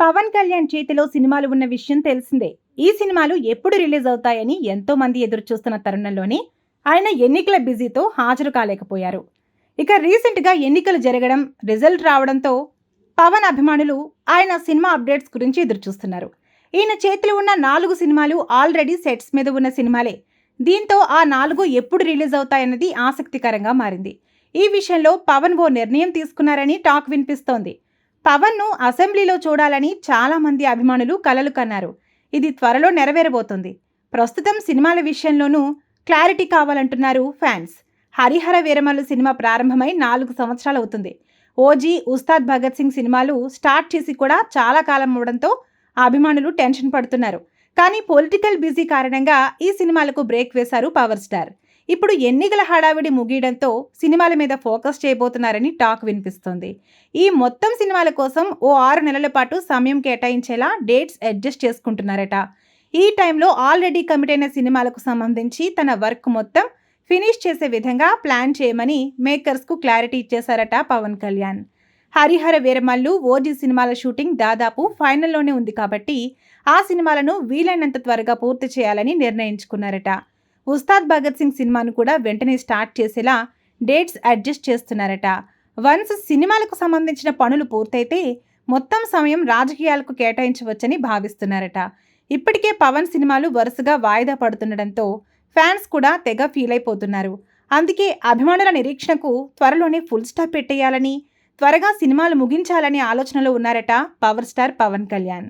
పవన్ కళ్యాణ్ చేతిలో సినిమాలు ఉన్న విషయం తెలిసిందే. ఈ సినిమాలు ఎప్పుడు రిలీజ్ అవుతాయని ఎంతో మంది ఎదురు చూస్తున్న తరుణంలోనే ఆయన ఎన్నికల బిజీతో హాజరు కాలేకపోయారు. ఇక రీసెంట్గా ఎన్నికలు జరగడం రిజల్ట్ రావడంతో పవన్ అభిమానులు ఆయన సినిమా అప్డేట్స్ గురించి ఎదురుచూస్తున్నారు. ఈయన చేతిలో ఉన్న నాలుగు సినిమాలు ఆల్రెడీ సెట్స్ మీద ఉన్న సినిమాలే. దీంతో ఆ నాలుగు ఎప్పుడు రిలీజ్ అవుతాయన్నది ఆసక్తికరంగా మారింది. ఈ విషయంలో పవన్ ఓ నిర్ణయం తీసుకున్నారని టాక్ వినిపిస్తోంది. పవన్ను అసెంబ్లీలో చూడాలని చాలా మంది అభిమానులు కలలు కన్నారు. ఇది త్వరలో నెరవేరబోతుంది. ప్రస్తుతం సినిమాల విషయంలోనూ క్లారిటీ కావాలంటున్నారు ఫ్యాన్స్. హరిహర వీరమల్లు సినిమా ప్రారంభమై నాలుగు సంవత్సరాలు అవుతుంది. ఓజీ ఉస్తాద్ భగత్ సింగ్ సినిమాలు స్టార్ట్ చేసి కూడా చాలా కాలం అవడంతో అభిమానులు టెన్షన్ పడుతున్నారు. కానీ పొలిటికల్ బిజీ కారణంగా ఈ సినిమాలకు బ్రేక్ వేశారు పవర్ స్టార్. ఇప్పుడు ఎన్నికల హడావిడి ముగియడంతో సినిమాల మీద ఫోకస్ చేయబోతున్నారని టాక్ వినిపిస్తుంది. ఈ మొత్తం సినిమాల కోసం ఓ ఆరు నెలల పాటు సమయం కేటాయించేలా డేట్స్ అడ్జస్ట్ చేసుకుంటున్నారట. ఈ టైంలో ఆల్రెడీ కమిట్ అయిన సినిమాలకు సంబంధించి తన వర్క్ మొత్తం ఫినిష్ చేసే విధంగా ప్లాన్ చేయమని మేకర్స్కు క్లారిటీ ఇచ్చేశారట పవన్ కళ్యాణ్. హరిహర వీరమల్లు ఓజీ సినిమాల షూటింగ్ దాదాపు ఫైనల్లోనే ఉంది కాబట్టి ఆ సినిమాలను వీలైనంత త్వరగా పూర్తి చేయాలని నిర్ణయించుకున్నారట. ఉస్తాద్ భగత్ సింగ్ సినిమాను కూడా వెంటనే స్టార్ట్ చేసేలా డేట్స్ అడ్జస్ట్ చేస్తున్నారట. వన్స్ సినిమాలకు సంబంధించిన పనులు పూర్తయితే మొత్తం సమయం రాజకీయాలకు కేటాయించవచ్చని భావిస్తున్నారట. ఇప్పటికే పవన్ సినిమాలు వరుసగా వాయిదా పడుతుండడంతో ఫ్యాన్స్ కూడా తెగ ఫీల్ అయిపోతున్నారు. అందుకే అభిమానుల నిరీక్షణకు త్వరలోనే ఫుల్ స్టాప్ పెట్టేయాలని త్వరగా సినిమాలు ముగించాలనే ఆలోచనలో ఉన్నారట పవర్ స్టార్ పవన్ కళ్యాణ్.